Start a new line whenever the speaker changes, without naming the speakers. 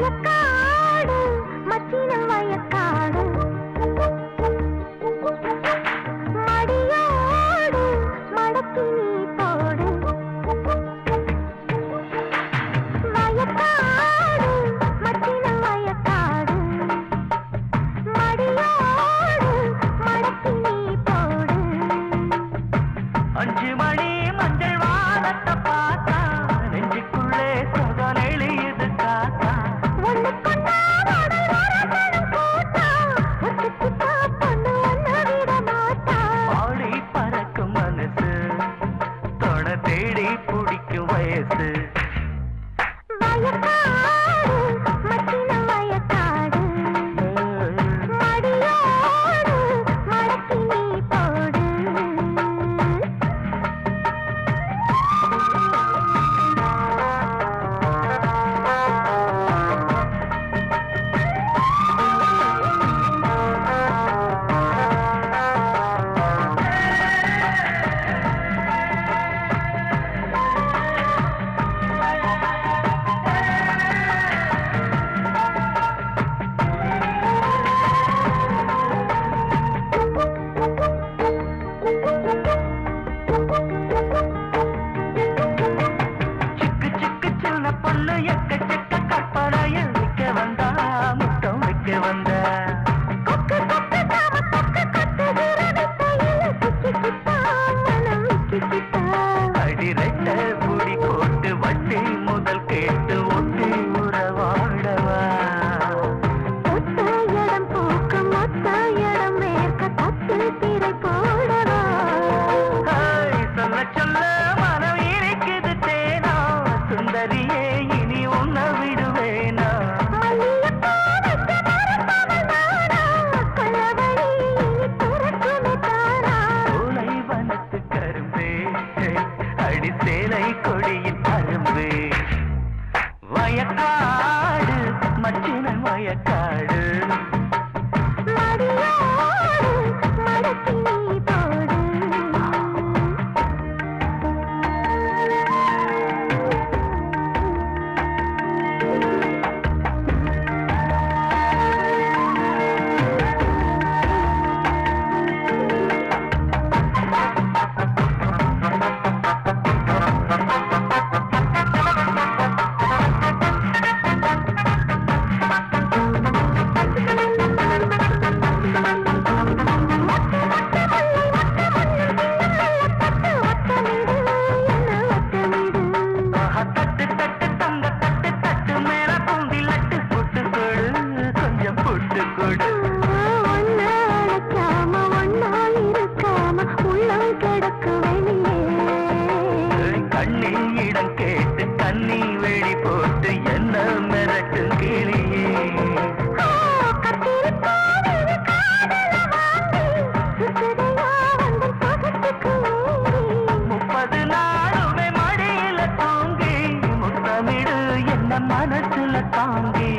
வயக்காடு மத்தின வயக்காடு மடியோடு மடக்கி நீ போடு வயக்காடு மத்தின வயக்காடு மடியோடு மடக்கி நீ
அஞ்சு மணி மஞ்சள் வானத்த தேடி பிடிக்கும் வயசு. வாழை கொடியின் அரும்பு வயக்காடு மச்சினன் வயக்காடு. போட்டு என்ன மிரட்டு கிளியே? முப்பது நாளுமே மடியில தூங்கி முத்தமிடு என்ன மனசுல தாங்கி.